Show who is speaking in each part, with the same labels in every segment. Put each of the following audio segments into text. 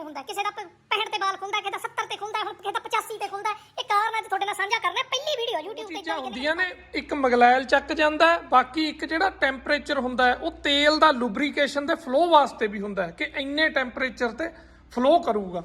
Speaker 1: ਕਿਉਂ ਹੁੰਦਾ? ਕਿਸੇ ਦਾ ਪ- 65 ਤੇ ਬਾਲ ਖੁੱਲਦਾ ਕਿਸੇ ਦਾ 70 ਤੇ ਖੁੱਲਦਾ ਹੁਣ ਕਿਸੇ ਦਾ 85 ਤੇ ਖੁੱਲਦਾ। ਇਹ ਕਾਰਨ ਅੱਜ ਤੁਹਾਡੇ ਨਾਲ ਸਾਂਝਾ ਕਰਨਾ ਪਹਿਲੀ ਵੀਡੀਓ YouTube ਤੇ
Speaker 2: ਚੀਜ਼ਾਂ ਹੁੰਦੀਆਂ ਨੇ ਇੱਕ ਮਗਲੈਲ ਚੱਕ ਜਾਂਦਾ ਹੈ, ਬਾਕੀ ਇੱਕ ਜਿਹੜਾ ਟੈਂਪਰੇਚਰ ਹੁੰਦਾ ਹੈ ਉਹ ਤੇਲ ਦਾ ਲੁਬਰੀਕੇਸ਼ਨ ਦੇ ਫਲੋ ਵਾਸਤੇ ਵੀ ਹੁੰਦਾ ਹੈ ਕਿ ਇੰਨੇ ਟੈਂਪਰੇਚਰ ਤੇ ਫਲੋ ਕਰੂਗਾ।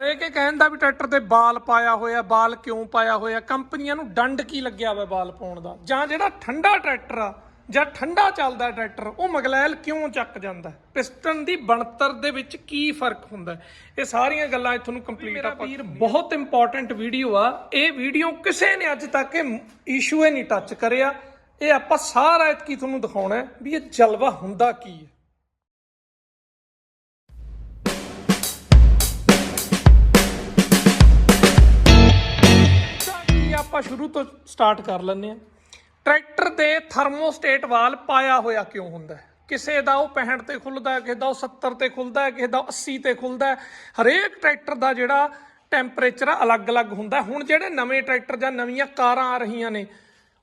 Speaker 2: ਇਹ ਕਿ ਕਹਿਣ ਦਾ ਵੀ ਟਰੈਕਟਰ ਤੇ ਬਾਲ ਪਾਇਆ ਹੋਇਆ ਬਾਲ ਕਿਉਂ ਪਾਇਆ ਹੋਇਆ ਕੰਪਨੀਆਂ ਨੂੰ ਡੰਡ ਕੀ ਲੱਗਿਆ ਹੋਇਆ ਬਾਲ ਪਾਉਣ ਦਾ? ਜਾਂ ਜਿਹੜਾ ਠੰਡਾ ਟਰੈਕਟਰ ਆ ਜਾਂ ਠੰਡਾ ਚੱਲਦਾ ਟਰੈਕਟਰ ਉਹ ਮਗਲੈਲ ਕਿਉਂ ਚੱਕ ਜਾਂਦਾ? ਪਿਸਟਨ ਦੀ ਬਣਤਰ ਦੇ ਵਿੱਚ ਕੀ ਫ਼ਰਕ ਹੁੰਦਾ? ਇਹ ਸਾਰੀਆਂ ਗੱਲਾਂ ਇੱਥੋਂ ਨੂੰ ਕੰਪਲੀਟ ਆਪਾਂ ਵੀਰ ਬਹੁਤ ਇੰਪੋਰਟੈਂਟ ਵੀਡੀਓ ਆ ਇਹ ਵੀਡੀਓ ਕਿਸੇ ਨੇ ਅੱਜ ਤੱਕ ਇਹ ਇਸ਼ੂ ਹੀ ਨਹੀਂ ਟੱਚ ਕਰਿਆ ਇਹ ਆਪਾਂ ਸਾਰਾ ਇਤਕੀ ਤੁਹਾਨੂੰ ਦਿਖਾਉਣਾ ਹੈ ਵੀ ਇਹ ਜਲਵਾ ਹੁੰਦਾ ਕੀ ਹੈ ਆਪਾਂ ਸ਼ੁਰੂ ਤੋਂ ਸਟਾਰਟ ਕਰ ਲੈਂਦੇ ਆ ਟਰੈਕਟਰ ਦੇ ਥਰਮੋਸਟੇਟ ਵਾਲ ਪਾਇਆ ਹੋਇਆ ਕਿਉਂ ਹੁੰਦਾ ਹੈ? ਕਿਸੇ ਦਾ ਉਹ 65 ਤੇ ਖੁੱਲਦਾ ਕਿਸੇ ਦਾ ਉਹ 70 ਤੇ ਖੁੱਲਦਾ ਕਿਸੇ ਦਾ ਉਹ 80 ਤੇ ਖੁੱਲਦਾ ਹਰੇਕ ਟਰੈਕਟਰ ਦਾ ਜਿਹੜਾ ਟੈਂਪਰੇਚਰ ਆ ਅਲੱਗ-ਅਲੱਗ ਹੁੰਦਾ ਹੁਣ ਜਿਹੜੇ ਨਵੇਂ ਟਰੈਕਟਰ ਜਾਂ ਨਵੀਆਂ ਕਾਰਾਂ ਆ ਰਹੀਆਂ ਨੇ,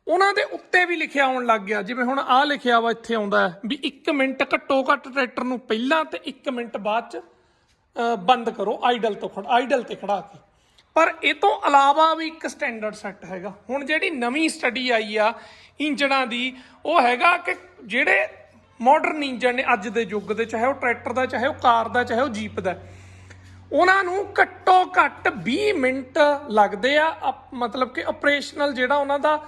Speaker 2: ਉਹਨਾਂ ਦੇ ਉੱਤੇ ਵੀ ਲਿਖਿਆ ਆਉਣ ਲੱਗ ਗਿਆ। ਜਿਵੇਂ ਹੁਣ ਆਹ ਲਿਖਿਆ ਵਾ ਇੱਥੇ ਆਉਂਦਾ ਵੀ 1 ਮਿੰਟ ਘੱਟੋ ਘੱਟ ਟਰੈਕਟਰ ਨੂੰ ਪਹਿਲਾਂ ਤੇ 1 ਮਿੰਟ ਬਾਅਦ ਚ ਬੰਦ ਕਰੋ, ਆਈਡਲ ਤੋਂ ਖੜ, ਆਈਡਲ ਤੇ ਖੜਾ ਕੇ। ਪਰ ਇਹ ਤੋਂ ਇਲਾਵਾ ਵੀ ਇੱਕ ਸਟੈਂਡਰਡ ਸੈੱਟ ਹੈਗਾ। ਹੁਣ ਜਿਹੜੀ ਨਵੀਂ ਸਟੱਡੀ ਆਈ ਆ ਇੰਜਣਾਂ ਦੀ, ਉਹ ਹੈਗਾ ਕਿ ਜਿਹੜੇ ਮਾਡਰਨ ਇੰਜਣ ਨੇ ਅੱਜ ਦੇ ਯੁੱਗ ਦੇ, ਚਾਹੇ ਉਹ ਟਰੈਕਟਰ ਦਾ, ਚਾਹੇ ਉਹ ਕਾਰ ਦਾ, ਚਾਹੇ ਉਹ ਜੀਪ ਦਾ, ਉਹਨਾਂ ਨੂੰ ਘੱਟੋ ਘੱਟ 20 ਮਿੰਟ ਲੱਗਦੇ ਆ ਅਪ- ਮਤਲਬ ਕਿ ਆਪਰੇਸ਼ਨਲ ਜਿਹੜਾ ਉਹਨਾਂ ਦਾ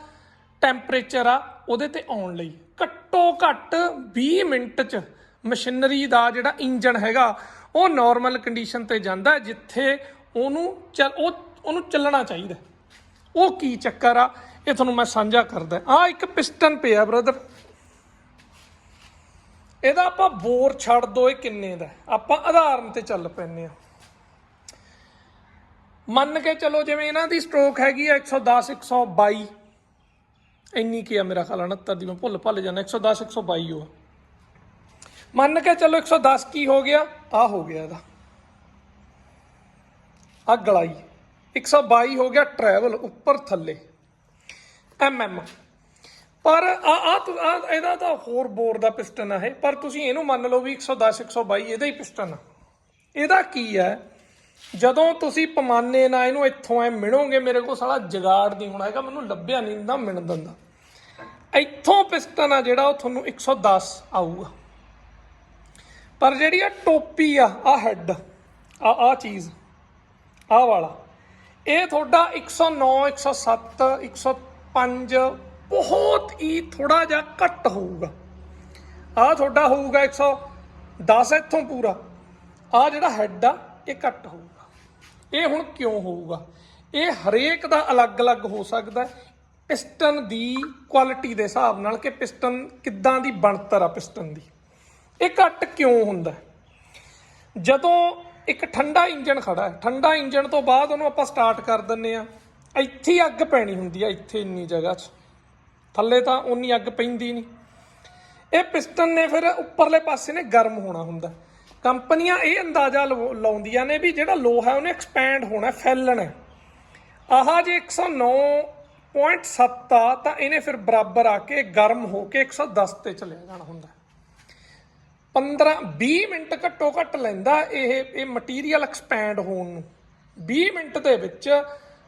Speaker 2: ਟੈਂਪਰੇਚਰ ਆ, ਉਹਦੇ ਤੇ ਆਉਣ ਲਈ। ਘੱਟੋ ਘੱਟ 20 ਮਿੰਟ ਚ ਮਸ਼ੀਨਰੀ ਦਾ ਜਿਹੜਾ ਇੰਜਨ ਹੈਗਾ, ਉਹ ਨਾਰਮਲ ਕੰਡੀਸ਼ਨ ਤੇ ਜਾਂਦਾ ਜਿੱਥੇ ਉਹਨੂੰ ਚੱਲ ਉਹ ਉਹਨੂੰ ਚੱਲਣਾ ਚਾਹੀਦਾ। ਉਹ ਕੀ ਚੱਕਰ ਆ? ਇਹ ਤੁਹਾਨੂੰ ਮੈਂ ਸਾਂਝਾ ਕਰਦਾ। ਆ ਇੱਕ ਪਿਸਟਨ ਪਿਆ ਬ੍ਰਦਰ ਇਹਦਾ ਆਪਾਂ ਬੋਰ ਛੱਡ ਦੋ, ਇਹ ਕਿੰਨੇ ਦਾ ਆਪਾਂ ਆਧਾਰਨ ਤੇ ਚੱਲ ਪੈਨੇ ਆ ਮੰਨ ਕੇ ਚਲੋ ਜਿਵੇਂ ਇਹਨਾਂ ਦੀ ਸਟ੍ਰੋਕ ਹੈਗੀ ਆ 110 122 ਇੰਨੀ ਕੀ ਆ ਮੇਰਾ ਖਿਆਲ 69 ਦੀ ਮੈਂ ਭੁੱਲ ਭੱਲ ਜਾਂਦਾ 110 122 ਉਹ। ਮੰਨ ਕੇ ਚਲੋ 110 ਕੀ ਹੋ ਗਿਆ? ਆ ਹੋ ਗਿਆ ਇਹਦਾ। ਆ ਗਲਾਈ। 122 ਹੋ ਗਿਆ ਟਰੈਵਲ ਉੱਪਰ ਥੱਲੇ। ਐਮਐਮ ਪਰ ਆ ਆ ਆ, ਇਹਦਾ ਤਾਂ ਹੋਰ ਬੋਰ ਦਾ ਪਿਸਟਨ ਆ ਇਹ। ਪਰ ਤੁਸੀਂ ਇਹਨੂੰ ਮੰਨ ਲਓ ਵੀ 110 122 ਇਹਦਾ ਹੀ ਪਿਸਟਨ ਆ। ਇਹਦਾ ਕੀ ਹੈ ਜਦੋਂ ਤੁਸੀਂ ਪਮਾਨੇ ਨਾਲ ਇਹਨੂੰ ਇੱਥੋਂ ਐ ਮਿਣੋਗੇ, ਮੇਰੇ ਕੋਲ ਸਾਲਾ ਜਗਾੜ ਨਹੀਂ ਹੋਣਾ ਹੈਗਾ, ਮੈਨੂੰ ਲੱਭਿਆ ਨਹੀਂ ਨਾ ਮਿਣ ਦਿੰਦਾ। ਇੱਥੋਂ ਪਿਸਟਨ ਆ ਜਿਹੜਾ ਉਹ ਤੁਹਾਨੂੰ 110 ਆਊਗਾ। ਪਰ ਜਿਹੜੀ ਆ ਟੋਪੀ ਆ ਆ ਹੈੱਡ ਆ ਆ ਚੀਜ਼। ਆਹ ਵਾਲਾ। ਇਹ ਤੁਹਾਡਾ 109 107 105 ਬਹੁਤ ਹੀ ਥੋੜਾ ਜਿਹਾ ਘੱਟ ਹੋਊਗਾ। ਆਹ ਤੁਹਾਡਾ ਹੋਊਗਾ 110 ਇੱਥੋਂ ਪੂਰਾ। ਆਹ ਜਿਹੜਾ ਹੈੱਡ ਆ, ਇਹ ਘੱਟ ਹੋਊਗਾ। ਇਹ ਹੁਣ ਕਿਉਂ ਹੋਊਗਾ? ਇਹ ਹਰੇਕ ਦਾ ਅਲੱਗ-ਅਲੱਗ ਹੋ ਸਕਦਾ ਪਿਸਟਨ ਦੀ ਕੁਆਲਿਟੀ ਦੇ ਹਿਸਾਬ ਨਾਲ ਕਿ ਪਿਸਟਨ ਕਿੱਦਾਂ ਦੀ ਬਣਤਰ ਆ ਪਿਸਟਨ ਦੀ। ਇਹ ਘੱਟ ਕਿਉਂ ਹੁੰਦਾ ਜਦੋਂ ਇੱਕ ਠੰਡਾ ਇੰਜਨ ਖੜਾ ਹੈ। ਠੰਡਾ ਇੰਜਨ ਤੋਂ ਬਾਅਦ ਉਹਨੂੰ ਆਪਾਂ ਸਟਾਰਟ ਕਰ ਦਿੰਨੇ ਆ ਇੱਥੇ ਹੀ ਅੱਗ ਪੈਣੀ ਹੁੰਦੀ ਆ ਇੱਥੇ ਇੰਨੀ ਜਗ੍ਹਾ 'ਚ। ਥੱਲੇ ਤਾਂ ਉਨੀ ਅੱਗ ਪੈਂਦੀ ਨਹੀਂ। ਇਹ ਪਿਸਟਨ ਨੇ ਫਿਰ ਉੱਪਰਲੇ ਪਾਸੇ ਨੇ ਗਰਮ ਹੋਣਾ ਹੁੰਦਾ। ਕੰਪਨੀਆਂ ਇਹ ਅੰਦਾਜ਼ਾ ਲਵ- ਲਾਉਂਦੀਆਂ ਨੇ ਵੀ ਜਿਹੜਾ ਲੋਹਾ ਉਹਨੇ ਐਕਸਪੈਂਡ ਹੋਣਾ ਫੈਲਣਾ ਆਹ ਜੇ 109.7 ਆ ਤਾਂ ਇਹਨੇ ਫਿਰ ਬਰਾਬਰ ਆ ਕੇ ਗਰਮ ਹੋ ਕੇ 110 ਤੇ ਚਲੇ ਜਾਣਾ ਹੁੰਦਾ 15 20 ਮਿੰਟ ਘੱਟੋ ਘੱਟ ਲੈਂਦਾ ਇਹ ਇਹ ਮਟੀਰੀਅਲ ਐਕਸਪੈਂਡ ਹੋਣ ਨੂੰ। 20 ਮਿੰਟ ਦੇ ਵਿੱਚ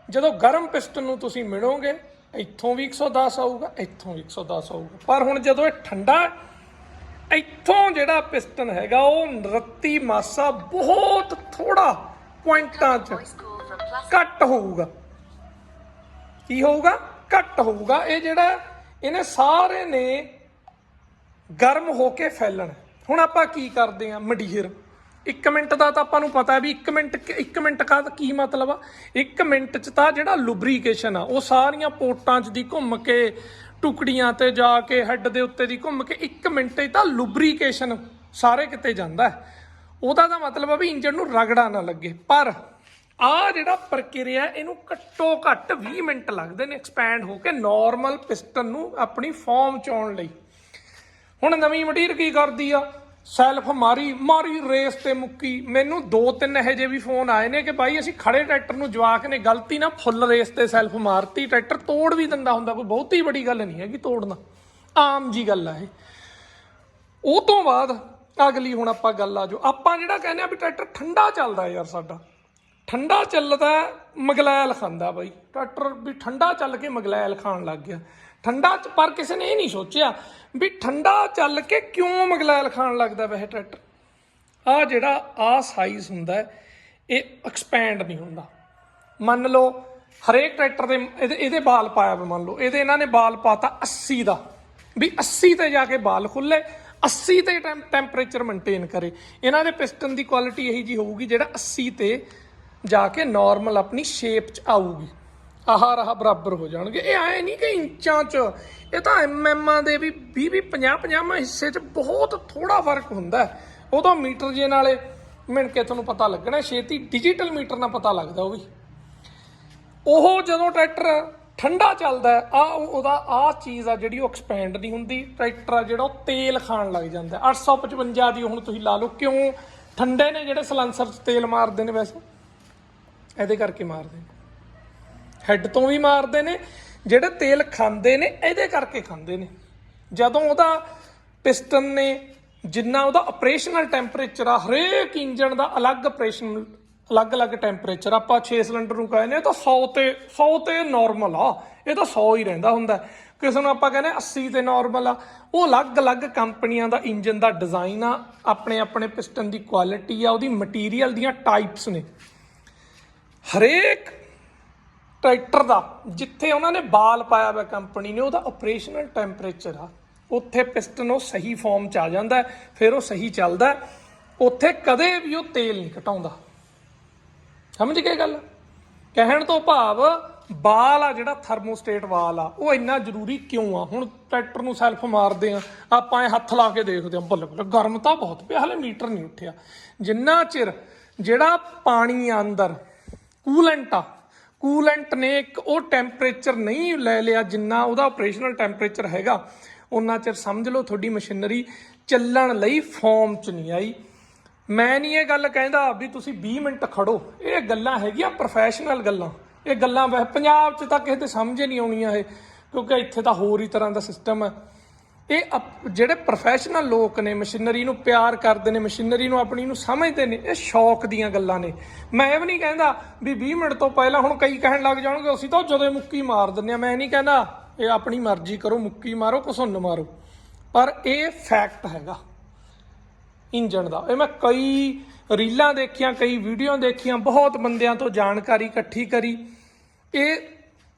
Speaker 2: ਜਦੋਂ ਗਰਮ ਪਿਸਟਨ ਨੂੰ ਤੁਸੀਂ ਮਿਣੋਗੇ ਇੱਥੋਂ ਵੀ 110 ਆਊਗਾ, ਇੱਥੋਂ ਵੀ 110 ਆਊਗਾ। ਪਰ ਹੁਣ ਜਦੋਂ ਇਹ ਠੰਡਾ, ਇੱਥੋਂ ਜਿਹੜਾ ਪਿਸਟਨ ਹੈਗਾ, ਉਹ ਰੱਤੀ ਮਾਸਾ ਬਹੁਤ ਥੋੜਾ ਪੁਆਇੰਟਾਂ 'ਚ ਘੱਟ ਹੋਊਗਾ। ਕੀ ਹੋਊਗਾ? ਘੱਟ ਹੋਊਗਾ। ਇਹ ਜਿਹੜਾ, ਇਹਨੇ ਸਾਰੇ ਨੇ ਗਰਮ ਹੋ ਕੇ ਫੈਲਣ। ਹੁਣ ਆਪਾਂ ਕੀ ਕਰਦੇ ਆ ਮੰਡੀਰ 1 ਮਿੰਟ ਦਾ ਤਾਂ ਆਪਾਂ ਨੂੰ ਪਤਾ ਵੀ 1 ਮਿੰਟ 1 ਮਿੰਟ ਦਾ ਕੀ ਮਤਲਬ ਆ? 1 ਮਿੰਟ ਚ ਤਾਂ ਜਿਹੜਾ ਲੁਬਰੀਕੇਸ਼ਨ ਆ, ਉਹ ਸਾਰੀਆਂ ਪੋਟਾਂ 'ਚ ਦੀ ਘੁੰਮ ਕੇ, ਟੁਕੜੀਆਂ ਤੇ ਜਾ ਕੇ ਹੈੱਡ ਦੇ ਉੱਤੇ ਦੀ ਘੁੰਮ ਕੇ 1 ਮਿੰਟ 'ਚ ਤਾਂ ਲੁਬਰੀਕੇਸ਼ਨ ਸਾਰੇ ਕਿਤੇ ਜਾਂਦਾ ਉਹਦਾ ਤਾਂ ਮਤਲਬ ਆ ਵੀ ਇੰਜਨ ਨੂੰ ਰਗੜਾ ਨਾ ਲੱਗੇ। ਪਰ ਆ ਜਿਹੜਾ ਪ੍ਰਕਿਰਿਆ ਇਹਨੂੰ ਘੱਟੋ ਘੱਟ 20 ਮਿੰਟ ਲੱਗਦੇ ਨੇ ਐਕਸਪੈਂਡ ਹੋ ਕੇ ਨਾਰਮਲ ਪਿਸਟਨ ਨੂੰ ਆਪਣੀ ਫਾਰਮ ਚ ਆਉਣ ਲਈ। ਹੁਣ ਨਵੀਂ ਮਟੀਰ ਕੀ ਕਰਦੀ ਆ? ਸੈਲਫ ਮਾਰੀ ਮਾਰੀ, ਰੇਸ ਤੇ ਮੁੱਕੀ। ਮੈਨੂੰ ਦੋ ਤਿੰਨ ਇਹੋ ਜਿਹੇ ਵੀ ਫੋਨ ਆਏ ਨੇ ਕਿ ਬਾਈ ਅਸੀਂ ਖੜੇ ਟਰੈਕਟਰ ਨੂੰ ਜਵਾਕ ਨੇ ਗਲਤੀ ਨਾਲ ਫੁੱਲ ਰੇਸ ਤੇ ਸੈਲਫ ਮਾਰਤੀ। ਟਰੈਕਟਰ ਤੋੜ ਵੀ ਦਿੰਦਾ ਹੁੰਦਾ, ਕੋਈ ਬਹੁਤੀ ਵੱਡੀ ਗੱਲ ਨਹੀਂ ਹੈਗੀ ਤੋੜਨਾ। ਆਮ ਜੀ ਗੱਲ ਆ ਇਹ। ਉਹ ਤੋਂ ਬਾਅਦ ਅਗਲੀ ਹੁਣ ਆਪਾਂ ਗੱਲ ਆ ਜੋ। ਆਪਾਂ ਜਿਹੜਾ ਕਹਿੰਦੇ ਆ ਵੀ ਟਰੈਕਟਰ ਠੰਡਾ ਚੱਲਦਾ ਯਾਰ ਸਾਡਾ। ਠੰਡਾ ਚੱਲਦਾ, ਮਗਲੈਲ ਖਾਂਦਾ ਬਾਈ। ਟਰੈਕਟਰ ਵੀ ਠੰਡਾ ਚੱਲ ਕੇ ਮਗਲੈਲ ਖਾਣ ਲੱਗ ਗਿਆ। ਠੰਡਾ ਪਰ ਕਿਸੇ ਨੇ ਇਹ ਨਹੀਂ ਸੋਚਿਆ ਵੀ ਠੰਡਾ ਚੱਲ ਕੇ ਕਿਉਂ ਮਗਲੈਲ ਖਾਣ ਲੱਗਦਾ ਵੈਸੇ ਟਰੈਕਟਰ? ਆ ਜਿਹੜਾ ਆ ਸਾਈਜ਼ ਹੁੰਦਾ ਹੈ, ਇਹ ਐਕਸਪੈਂਡ ਨਹੀਂ ਹੁੰਦਾ। ਮੰਨ ਲਓ ਹਰੇਕ ਟਰੈਕਟਰ ਦੇ ਇਹਦੇ ਇਹਦੇ ਬਾਲ ਪਾਇਆ ਵਾ ਮੰਨ ਲਓ ਇਹਦੇ ਇਹਨਾਂ ਨੇ ਬਾਲ ਪਾਤਾ 80 ਦਾ। ਵੀ 80 ਤੇ ਜਾ ਕੇ ਬਾਲ ਖੁੱਲੇ 80 ਤੇ ਟੈਂਪਰੇਚਰ ਮੇਨਟੇਨ ਕਰੇ। ਇਹਨਾਂ ਦੇ ਪਿਸਟਨ ਦੀ ਕੁਆਲਿਟੀ ਇਹੀ ਜੀ ਹੋਊਗੀ ਜਿਹੜਾ 80 ਤੇ ਜਾ ਕੇ ਨਾਰਮਲ ਆਪਣੀ ਸ਼ੇਪ 'ਚ ਆਊਗੀ। ਆਹ ਰਹਾ ਬਰਾਬਰ ਹੋ ਜਾਣਗੇ। ਇਹ ਐ ਨਹੀਂ ਕਿ ਇੰਚਾਂ 'ਚ, ਇਹ ਤਾਂ ਐਮਐਮਾਂ ਦੇ ਵੀ 20 20 50 50 ਹਿੱਸੇ 'ਚ ਬਹੁਤ ਥੋੜਾ ਫ਼ਰਕ ਹੁੰਦਾ ਹੈ। ਉਦੋਂ ਮੀਟਰ ਜੇ ਨਾਲੇ, ਮਿਣ ਕੇ ਤੁਹਾਨੂੰ ਪਤਾ ਲੱਗਣਾ, ਛੇਤੀ ਡਿਜੀਟਲ ਮੀਟਰ ਨਾਲ ਪਤਾ ਲੱਗਦਾ ਉਹ ਵੀ। ਉਹ ਜਦੋਂ ਟਰੈਕਟਰ ਠੰਡਾ ਚੱਲਦਾ ਆ ਉਹਦਾ ਆ ਚੀਜ਼ ਆ ਜਿਹੜੀ ਉਹ ਐਕਸਪੈਂਡ ਨਹੀਂ ਹੁੰਦੀ। ਟਰੈਕਟਰ ਆ ਜਿਹੜਾ ਉਹ ਤੇਲ ਖਾਣ ਲੱਗ ਜਾਂਦਾ 855 ਦੀ ਹੁਣ ਤੁਸੀਂ ਲਾ ਲਓ, ਕਿਉਂ? ਠੰਡੇ ਨੇ ਜਿਹੜੇ ਸਲੈਂਸਰ 'ਚ ਤੇਲ ਮਾਰਦੇ ਨੇ ਵੈਸੇ। ਇਹਦੇ ਕਰਕੇ ਮਾਰਦੇ ਨੇ। ਹੈੱਡ ਤੋਂ ਵੀ ਮਾਰਦੇ ਨੇ, ਜਿਹੜੇ ਤੇਲ ਖਾਂਦੇ ਨੇ, ਇਹਦੇ ਕਰਕੇ ਖਾਂਦੇ ਨੇ। ਜਦੋਂ ਉਹਦਾ ਪਿਸਟਨ ਨੇ ਜਿੰਨਾ ਉਹਦਾ ਆਪਰੇਸ਼ਨਲ ਟੈਂਪਰੇਚਰ ਆ, ਹਰੇਕ ਇੰਜਨ ਦਾ ਅਲੱਗ ਆਪਰੇਸ਼ਨ ਅਲੱਗ-ਅਲੱਗ ਟੈਂਪਰੇਚਰ ਆਪਾਂ 6 ਸਿਲੰਡਰ ਨੂੰ ਕਹਿੰਦੇ ਆ ਤਾਂ 100 ਤੇ 100 ਤੇ ਨਾਰਮਲ ਆ। ਇਹ ਤਾਂ 100 ਹੀ ਰਹਿੰਦਾ ਹੁੰਦਾ। ਕਿਸੇ ਨੂੰ ਆਪਾਂ ਕਹਿੰਦੇ 80 ਤੇ ਨਾਰਮਲ ਆ। ਉਹ ਅਲੱਗ-ਅਲੱਗ ਕੰਪਨੀਆਂ ਦਾ ਇੰਜਨ ਦਾ ਡਿਜ਼ਾਈਨ ਆ, ਆਪਣੇ ਆਪਣੇ ਪਿਸਟਨ ਦੀ ਕੁਆਲਿਟੀ ਆ, ਉਹਦੀ ਮਟੀਰੀਅਲ ਦੀਆਂ ਟਾਈਪਸ ਨੇ। ਹਰੇਕ ਟਰੈਕਟਰ ਦਾ, ਜਿੱਥੇ ਉਹਨਾਂ ਨੇ ਬਾਲ ਪਾਇਆ ਹੋਇਆ ਕੰਪਨੀ ਨੇ, ਉਹਦਾ ਆਪਰੇਸ਼ਨਲ ਟੈਂਪਰੇਚਰ ਆ। ਉੱਥੇ ਪਿਸਟਨ ਉਹ ਸਹੀ ਫਾਰਮ ਚ ਆ ਜਾਂਦਾ ਫਿਰ ਉਹ ਸਹੀ ਚੱਲਦਾ ਉੱਥੇ ਕਦੇ ਵੀ ਉਹ ਤੇਲ ਨਹੀਂ ਘਟਾਉਂਦਾ। ਸਮਝ ਗਏ ਗੱਲ? ਕਹਿਣ ਤੋਂ ਭਾਵ ਬਾਲ ਆ ਜਿਹੜਾ ਥਰਮੋਸਟੇਟ ਵਾਲ ਆ, ਉਹ ਇੰਨਾ ਜ਼ਰੂਰੀ ਕਿਉਂ ਆ? ਹੁਣ ਟਰੈਕਟਰ ਨੂੰ ਸੈਲਫ ਮਾਰਦੇ ਆ, ਆਪਾਂ ਇਹ ਹੱਥ ਲਾ ਕੇ ਦੇਖਦੇ ਆ, ਬੱਲੇ ਬੱਲੇ, ਗਰਮ ਤਾਂ ਬਹੁਤ ਪਿਆ, ਹਲੇ ਮੀਟਰ ਨਹੀਂ ਉੱਠਿਆ। ਜਿੰਨਾ ਚਿਰ ਜਿਹੜਾ ਪਾਣੀ ਆ ਅੰਦਰ ਕੂਲੈਂਟ ਆ ਕੂਲੈਂਟ ਨੇ ਇੱਕ ਉਹ ਟੈਂਪਰੇਚਰ ਨਹੀਂ ਲੈ ਲਿਆ ਜਿੰਨਾ ਉਹਦਾ ਆਪਰੇਸ਼ਨਲ ਟੈਂਪਰੇਚਰ ਹੈਗਾ। ਉਹਨਾਂ ਚਿਰ ਸਮਝ ਲਓ ਤੁਹਾਡੀ ਮਸ਼ੀਨਰੀ ਚੱਲਣ ਲਈ ਫਾਰਮ 'ਚ ਨਹੀਂ ਆਈ। ਮੈਂ ਨਹੀਂ ਇਹ ਗੱਲ ਕਹਿੰਦਾ ਵੀ ਤੁਸੀਂ 20 ਮਿੰਟ ਖੜੋ। ਇਹ ਗੱਲਾਂ ਹੈਗੀਆਂ ਪ੍ਰੋਫੈਸ਼ਨਲ ਗੱਲਾਂ। ਇਹ ਗੱਲਾਂ ਵੈਸੇ ਪੰਜਾਬ 'ਚ ਤਾਂ ਕਿਸੇ ਤੇ ਸਮਝ ਹੀ ਨਹੀਂ ਆਉਣੀਆਂ ਇਹ, ਕਿਉਂਕਿ ਇੱਥੇ ਤਾਂ ਹੋਰ ਹੀ ਤਰ੍ਹਾਂ ਦਾ ਸਿਸਟਮ ਹੈ। ਇਹ ਅਪ- ਜਿਹੜੇ ਪ੍ਰੋਫੈਸ਼ਨਲ ਲੋਕ ਨੇ, ਮਸ਼ੀਨਰੀ ਨੂੰ ਪਿਆਰ ਕਰਦੇ ਨੇ, ਮਸ਼ੀਨਰੀ ਨੂੰ ਆਪਣੀ ਨੂੰ ਸਮਝਦੇ ਨੇ, ਇਹ ਸ਼ੌਕ ਦੀਆਂ ਗੱਲਾਂ ਨੇ। ਮੈਂ ਇਹ ਵੀ ਨਹੀਂ ਕਹਿੰਦਾ ਵੀ 20 ਮਿੰਟ ਤੋਂ ਪਹਿਲਾਂ ਹੁਣ ਕਈ ਕਹਿਣ ਲੱਗ ਜਾਣਗੇ, ਅਸੀਂ ਤਾਂ ਜਦੋਂ ਮੁੱਕੀ ਮਾਰ ਦਿੰਦੇ ਆ ਮੈਂ ਨਹੀਂ ਕਹਿੰਦਾ ਇਹ ਆਪਣੀ ਮਰਜ਼ੀ ਕਰੋ, ਮੁੱਕੀ ਮਾਰੋ, ਘਸੁੰਨ ਮਾਰੋ। ਪਰ ਇਹ ਫੈਕਟ ਹੈਗਾ, ਇੰਜਣ ਦਾ। ਇਹ ਮੈਂ ਕਈ ਰੀਲਾਂ ਦੇਖੀਆਂ, ਕਈ ਵੀਡੀਓ ਦੇਖੀਆਂ, ਬਹੁਤ ਬੰਦਿਆਂ ਤੋਂ ਜਾਣਕਾਰੀ ਇਕੱਠੀ ਕਰੀ। ਇਹ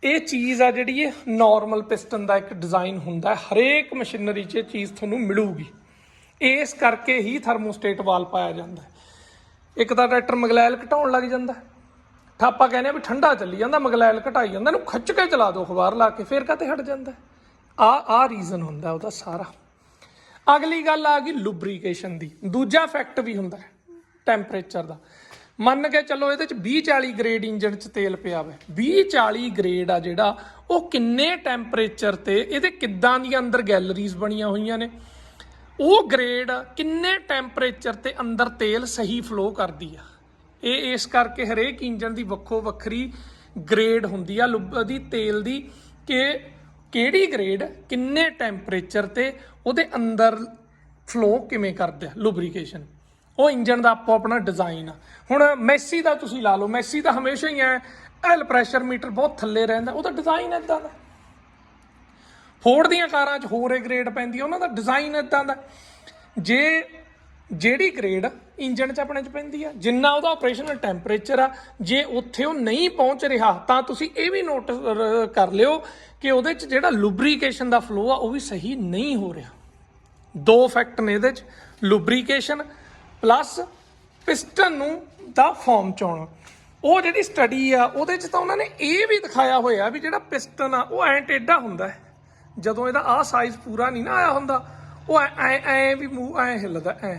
Speaker 2: ਇਹ ਚੀਜ਼ ਆ ਜਿਹੜੀ ਇਹ ਨਾਰਮਲ ਪਿਸਟਨ ਦਾ ਇੱਕ ਡਿਜ਼ਾਈਨ ਹੁੰਦਾ ਹੈ। ਹਰੇਕ ਮਸ਼ੀਨਰੀ 'ਚ ਇਹ ਚੀਜ਼ ਤੁਹਾਨੂੰ ਮਿਲੂਗੀ। ਇਸ ਕਰਕੇ ਹੀ ਥਰਮੋਸਟੇਟ ਵਾਲ ਪਾਇਆ ਜਾਂਦਾ ਇੱਕ ਤਾਂ ਟਰੈਕਟਰ ਮਗਲੈਲ ਘਟਾਉਣ ਲੱਗ ਜਾਂਦਾ ਹੈ। ਠਾਪਾ ਕਹਿੰਦੇ ਆ ਵੀ ਠੰਡਾ ਚੱਲੀ ਜਾਂਦਾ, ਮਗਲੈਲ ਘਟਾਈ ਜਾਂਦਾ, ਇਹਨੂੰ ਖਿੱਚ ਕੇ ਚਲਾ ਦਿਓ, ਅਖਬਾਰ ਲਾ ਕੇ, ਫੇਰ ਕਾਤੇ ਹਟ ਜਾਂਦਾ ਆ ਆ ਰੀਜ਼ਨ ਹੁੰਦਾ ਉਹਦਾ ਸਾਰਾ। ਅਗਲੀ ਗੱਲ ਆ ਗਈ ਲੁਬਰੀਕੇਸ਼ਨ ਦੀ। ਦੂਜਾ ਫੈਕਟ ਵੀ ਹੁੰਦਾ ਹੈ ਟੈਂਪਰੇਚਰ ਦਾ। ਮੰਨ ਕੇ ਚੱਲੋ ਇਹਦੇ ਚ 20 40 ਗ੍ਰੇਡ ਇੰਜਨ ਚ ਤੇਲ ਪਿਆ ਹੋਵੇ 20 40 ਗ੍ਰੇਡ ਆ ਜਿਹੜਾ, ਉਹ ਕਿੰਨੇ ਟੈਂਪਰੇਚਰ ਤੇ ਇਹਦੇ ਕਿੱਦਾਂ ਦੀਆਂ ਅੰਦਰ ਗੈਲਰੀਜ਼ ਬਣੀਆਂ ਹੋਈਆਂ ਨੇ? ਉਹ ਗ੍ਰੇਡ ਕਿੰਨੇ ਟੈਂਪਰੇਚਰ ਤੇ ਅੰਦਰ ਤੇਲ ਸਹੀ ਫਲੋ ਕਰਦੀ ਆ? ਇਹ ਇਸ ਕਰਕੇ ਹਰੇਕ ਇੰਜਨ ਦੀ ਵੱਖੋ ਵੱਖਰੀ ਗ੍ਰੇਡ ਹੁੰਦੀ ਆ, ਲੁਬ ਦੀ ਤੇਲ ਦੀ ਕਿ ਕਿਹੜੀ ਗ੍ਰੇਡ ਕਿੰਨੇ ਟੈਂਪਰੇਚਰ ਤੇ ਉਹਦੇ ਅੰਦਰ ਫਲੋ ਕਿਵੇਂ ਕਰਦਾ ਲੁਬਰੀਕੇਸ਼ਨ ਉਹ ਇੰਜਨ ਦਾ ਆਪੋ ਆਪਣਾ ਡਿਜ਼ਾਈਨ ਆ। ਹੁਣ ਮੈਸੀ ਦਾ ਤੁਸੀਂ ਲਾ ਲਓ, ਮੈਸੀ ਦਾ ਹਮੇਸ਼ਾ ਹੀ ਐ ਐਲ ਪ੍ਰੈਸ਼ਰ ਮੀਟਰ ਬਹੁਤ ਥੱਲੇ ਰਹਿੰਦਾ ਉਹਦਾ ਡਿਜ਼ਾਈਨ ਇਦਾਂ ਦਾ। ਫੋਰਡ ਦੀਆਂ ਕਾਰਾਂ 'ਚ ਹੋਰ ਇਹ ਗ੍ਰੇਡ ਪੈਂਦੀ ਆ, ਉਹਨਾਂ ਦਾ ਡਿਜ਼ਾਈਨ ਇਦਾਂ ਦਾ। ਜੇ ਜਿਹੜੀ ਗ੍ਰੇਡ ਇੰਜਨ 'ਚ ਆਪਣੇ 'ਚ ਪੈਂਦੀ ਆ, ਜਿੰਨਾ ਉਹਦਾ ਆਪਰੇਸ਼ਨਲ ਟੈਂਪਰੇਚਰ ਆ, ਜੇ ਉੱਥੇ ਉਹ ਨਹੀਂ ਪਹੁੰਚ ਰਿਹਾ, ਤਾਂ ਤੁਸੀਂ ਇਹ ਵੀ ਨੋਟਿਸ ਕਰ ਲਿਓ ਕਿ ਉਹਦੇ 'ਚ ਜਿਹੜਾ ਲੁਬਰੀਕੇਸ਼ਨ ਦਾ ਫਲੋ ਆ, ਉਹ ਵੀ ਸਹੀ ਨਹੀਂ ਹੋ ਰਿਹਾ। ਦੋ ਫੈਕਟ ਨੇ ਇਹਦੇ 'ਚ ਲੁਬਰੀਕੇਸ਼ਨ ਪਲੱਸ ਪਿਸਟਨ ਨੂੰ ਦਾ ਫਾਰਮ ਚ ਆਉਣਾ ਉਹ ਜਿਹੜੀ ਸਟੱਡੀ ਆ, ਉਹਦੇ 'ਚ ਤਾਂ ਉਹਨਾਂ ਨੇ ਇਹ ਵੀ ਦਿਖਾਇਆ ਹੋਇਆ ਵੀ ਜਿਹੜਾ ਪਿਸਟਨ ਆ, ਉਹ ਐਂ ਟੇਢਾ ਹੁੰਦਾ ਹੈ। ਜਦੋਂ ਇਹਦਾ ਆਹ ਸਾਈਜ਼ ਪੂਰਾ ਨਹੀਂ ਨਾ ਆਇਆ ਹੁੰਦਾ, ਉਹ ਐ ਐ ਐ ਵੀ ਮੂੰਹ ਐ ਹਿੱਲਦਾ, ਐ।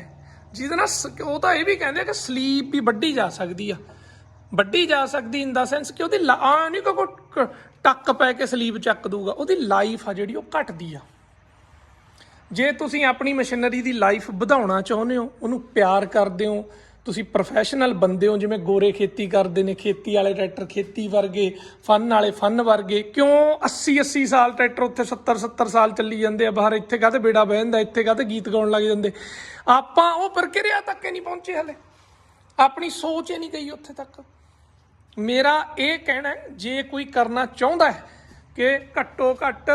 Speaker 2: ਜਿਹਦੇ ਨਾਲ ਸ- ਉਹ ਤਾਂ ਇਹ ਵੀ ਕਹਿੰਦੇ ਆ ਕਿ ਸਲੀਪ ਵੀ ਵੱਡੀ ਜਾ ਸਕਦੀ ਆ। ਵੱਡੀ ਜਾ ਸਕਦੀ ਇਨ ਦਾ ਸੈਂਸ ਕਿ ਉਹਦੀ ਲਾ- ਆ ਨਹੀਂ ਕਿ ਟੱਕ ਪੈ ਕੇ ਸਲੀਪ ਚੱਕ ਦੂਗਾ ਉਹਦੀ ਲਾਈਫ ਆ ਜਿਹੜੀ, ਉਹ ਘਟਦੀ ਆ। ਜੇ ਤੁਸੀਂ ਆਪਣੀ ਮਸ਼ੀਨਰੀ ਦੀ ਲਾਈਫ ਵਧਾਉਣਾ ਚਾਹੁੰਦੇ ਹੋ, ਉਹਨੂੰ ਪਿਆਰ ਕਰਦੇ ਹੋ, ਤੁਸੀਂ ਪ੍ਰੋਫੈਸ਼ਨਲ ਬੰਦੇ ਹੋ, ਜਿਵੇਂ ਗੋਰੇ ਖੇਤੀ ਕਰਦੇ ਨੇ, ਖੇਤੀ ਵਾਲੇ ਟਰੈਕਟਰ ਖੇਤੀ ਵਰਗੇ, ਫਨ ਵਾਲੇ ਫਨ ਵਰਗੇ, ਕਿਉਂ 80 80 ਸਾਲ ਟਰੈਕਟਰ ਉੱਥੇ 70 70 ਸਾਲ ਚੱਲੀ ਜਾਂਦੇ ਆ, ਬਾਹਰ ਇੱਥੇ ਕਾਹਤੇ ਬੇੜਾ ਬਹਿ ਜਾਂਦਾ, ਇੱਥੇ ਕਾਹਤੇ ਗੀਤ ਗਾਉਣ ਲੱਗ ਜਾਂਦੇ। ਆਪਾਂ ਉਹ ਪ੍ਰਕਿਰਿਆ ਤੱਕ ਨਹੀਂ ਪਹੁੰਚੇ ਹਲੇ। ਆਪਣੀ ਸੋਚ ਹੀ ਨਹੀਂ ਗਈ ਉੱਥੇ ਤੱਕ। ਮੇਰਾ ਇਹ ਕਹਿਣਾ ਜੇ ਕੋਈ ਕਰਨਾ ਚਾਹੁੰਦਾ ਹੈ ਕਿ ਘੱਟੋ ਘੱਟ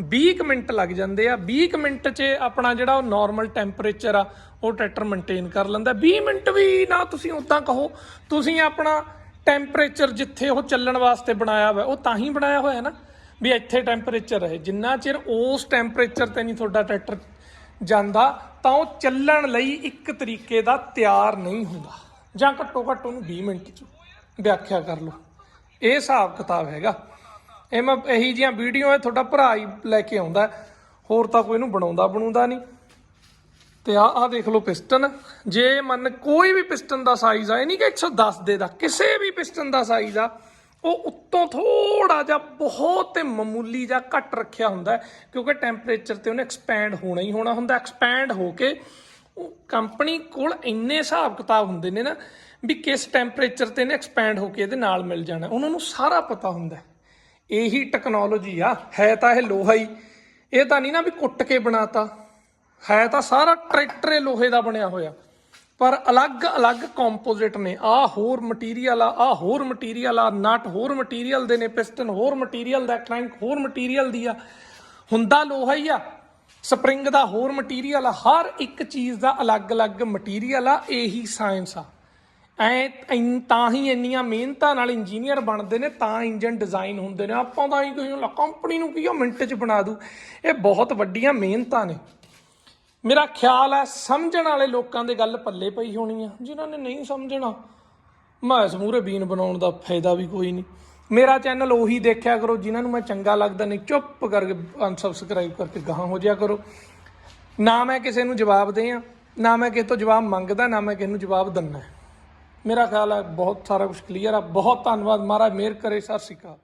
Speaker 2: 20 ਕੁ ਮਿੰਟ ਲੱਗ ਜਾਂਦੇ ਆ 20 ਕੁ ਮਿੰਟ 'ਚ ਆਪਣਾ ਜਿਹੜਾ ਉਹ ਨਾਰਮਲ ਟੈਂਪਰੇਚਰ ਆ, ਉਹ ਟਰੈਕਟਰ ਮੇਨਟੇਨ ਕਰ ਲੈਂਦਾ। 20 ਮਿੰਟ ਵੀ ਨਾ ਤੁਸੀਂ ਉਦਾਂ ਕਹੋ, ਤੁਸੀਂ ਆਪਣਾ ਟੈਂਪਰੇਚਰ ਜਿੱਥੇ ਉਹ ਚੱਲਣ ਵਾਸਤੇ ਬਣਾਇਆ ਹੋਇਆ, ਉਹ ਤਾਂ ਹੀ ਬਣਾਇਆ ਹੋਇਆ ਨਾ, ਵੀ ਇੱਥੇ ਟੈਂਪਰੇਚਰ ਰਹੇ। ਜਿੰਨਾ ਚਿਰ ਉਸ ਟੈਂਪਰੇਚਰ ਤੇ ਨਹੀਂ ਤੁਹਾਡਾ ਟਰੈਕਟਰ ਜਾਂਦਾ, ਤਾਂ ਉਹ ਚੱਲਣ ਲਈ ਇੱਕ ਤਰੀਕੇ ਦਾ ਤਿਆਰ ਨਹੀਂ ਹੁੰਦਾ। ਜਾਂ ਘੱਟੋ ਘੱਟ ਉਹਨੂੰ 20 ਮਿੰਟ 'ਚ ਵਿਆਖਿਆ ਕਰ ਲਓ। ਇਹ ਹਿਸਾਬ ਕਿਤਾਬ ਹੈਗਾ। ਇਹ ਮੈਂ ਇਹੀ ਜੀਆਂ ਵੀਡੀਓ ਹੈ ਤੁਹਾਡਾ ਭਰਾ ਹੀ ਲੈ ਕੇ ਆਉਂਦਾ ਹੋਰ ਤਾਂ ਕੋਈ ਇਹਨੂੰ ਬਣਾਉਂਦਾ ਬਣਾਉਂਦਾ ਨਹੀਂ। ਤੇ ਆ ਆ ਦੇਖ ਲਓ ਪਿਸਟਨ। ਜੇ ਮੰਨ ਕੋਈ ਵੀ ਪਿਸਟਨ ਦਾ ਸਾਈਜ਼ ਆ, ਇਹ ਨਹੀਂ ਕਿ 110 ਦੇ ਦਾ, ਕਿਸੇ ਵੀ ਪਿਸਟਨ ਦਾ ਸਾਈਜ਼ ਆ, ਉਹ ਉੱਤੋਂ ਥੋੜਾ ਜਿਹਾ ਬਹੁਤ ਮਾਮੂਲੀ ਜਿਹਾ ਘੱਟ ਰੱਖਿਆ ਹੁੰਦਾ ਕਿਉਂਕਿ ਟੈਂਪਰੇਚਰ ਤੇ ਉਹਨੇ ਐਕਸਪੈਂਡ ਹੋਣਾ ਹੀ ਹੋਣਾ ਹੁੰਦਾ ਐਕਸਪੈਂਡ ਹੋ ਕੇ ਉਹ ਕੰਪਨੀ ਕੋਲ ਇੰਨੇ ਹਿਸਾਬ ਕਿਤਾਬ ਹੁੰਦੇ ਨੇ ਨਾ, ਵੀ ਕਿਸ ਟੈਂਪਰੇਚਰ ਤੇ ਨੇ ਐਕਸਪੈਂਡ ਹੋ ਕੇ ਇਹਦੇ ਨਾਲ ਮਿਲ ਜਾਣਾ, ਉਹਨਾਂ ਨੂੰ ਸਾਰਾ ਪਤਾ ਹੁੰਦਾ ਇਹੀ ਟੈਕਨੋਲੋਜੀ ਆ, ਹੈ ਤਾਂ ਇਹ ਲੋਹਾ ਹੀ। ਇਹ ਤਾਂ ਨਹੀਂ ਨਾ ਵੀ ਕੁੱਟ ਕੇ ਬਣਾਤਾ। ਹੈ ਤਾਂ ਸਾਰਾ ਟਰੈਕਟਰ ਹੀ ਲੋਹੇ ਦਾ ਬਣਿਆ ਹੋਇਆ। ਪਰ ਅਲੱਗ-ਅਲੱਗ ਕੰਪੋਜ਼ਿਟ ਨੇ। ਆ ਹੋਰ ਮਟੀਰੀਅਲ ਆ ਆ ਹੋਰ ਮਟੀਰੀਅਲ ਆ ਨਟ ਹੋਰ ਮਟੀਰੀਅਲ ਦੇ ਨੇ ਪਿਸਟਨ ਹੋਰ ਮਟੀਰੀਅਲ ਦਾ ਕ੍ਰੈਂਕ ਹੋਰ ਮਟੀਰੀਅਲ ਦੀ ਆ। ਹੁੰਦਾ ਲੋਹਾ ਹੀ ਆ। ਸਪਰਿੰਗ ਦਾ ਹੋਰ ਮਟੀਰੀਅਲ ਆ। ਹਰ ਇੱਕ ਚੀਜ਼ ਦਾ ਅਲੱਗ-ਅਲੱਗ ਮਟੀਰੀਅਲ ਆ। ਇਹੀ ਸਾਇੰਸ ਆ। ਐ ਐਨ- ਤਾਂ ਹੀ ਇੰਨੀਆਂ ਮਿਹਨਤਾਂ ਨਾਲ ਇੰਜੀਨੀਅਰ ਬਣਦੇ ਨੇ, ਤਾਂ ਇੰਜਨ ਡਿਜ਼ਾਈਨ ਹੁੰਦੇ ਨੇ। ਆਪਾਂ ਤਾਂ ਹੀ ਕੋਈ ਕੰਪਨੀ ਨੂੰ ਕੀ ਉਹ ਮਿੰਟ 'ਚ ਬਣਾ ਦੂ। ਇਹ ਬਹੁਤ ਵੱਡੀਆਂ ਮਿਹਨਤਾਂ ਨੇ। ਮੇਰਾ ਖਿਆਲ ਹੈ ਸਮਝਣ ਵਾਲੇ ਲੋਕਾਂ ਦੇ ਗੱਲ ਪੱਲੇ ਪਈ ਹੋਣੀ ਆ, ਜਿਨ੍ਹਾਂ ਨੇ ਨਹੀਂ ਸਮਝਣਾ। ਮੈਂ ਸਮੂਰੇ ਬੀਨ ਬਣਾਉਣ ਦਾ ਫਾਇਦਾ ਵੀ ਕੋਈ ਨਹੀਂ। ਮੇਰਾ ਚੈਨਲ ਉਹੀ ਦੇਖਿਆ ਕਰੋ, ਜਿਨ੍ਹਾਂ ਨੂੰ ਮੈਂ ਚੰਗਾ ਲੱਗਦਾ ਨਹੀਂ, ਚੁੱਪ ਕਰਕੇ ਅਨਸਬਸਕ੍ਰਾਈਬ ਕਰਕੇ ਗਾਹਾਂ ਹੋ ਜਾਇਆ ਕਰੋ। ਨਾ ਮੈਂ ਕਿਸੇ ਨੂੰ ਜਵਾਬ ਦੇ ਆ ਨਾ ਮੈਂ ਕਿਸੇ ਤੋਂ ਜਵਾਬ ਮੰਗਦਾ, ਨਾ ਮੈਂ ਕਿਸੇ ਨੂੰ ਜਵਾਬ ਦਿੰਦਾ। ਮੇਰਾ ਖਿਆਲ ਹੈ ਬਹੁਤ ਸਾਰਾ ਕੁਝ ਕਲੀਅਰ ਆ। ਬਹੁਤ ਧੰਨਵਾਦ ਮਹਾਰਾਜ ਮਿਹਰ ਕਰੇ ਸਤਿ ਸ਼੍ਰੀ ਅਕਾਲ।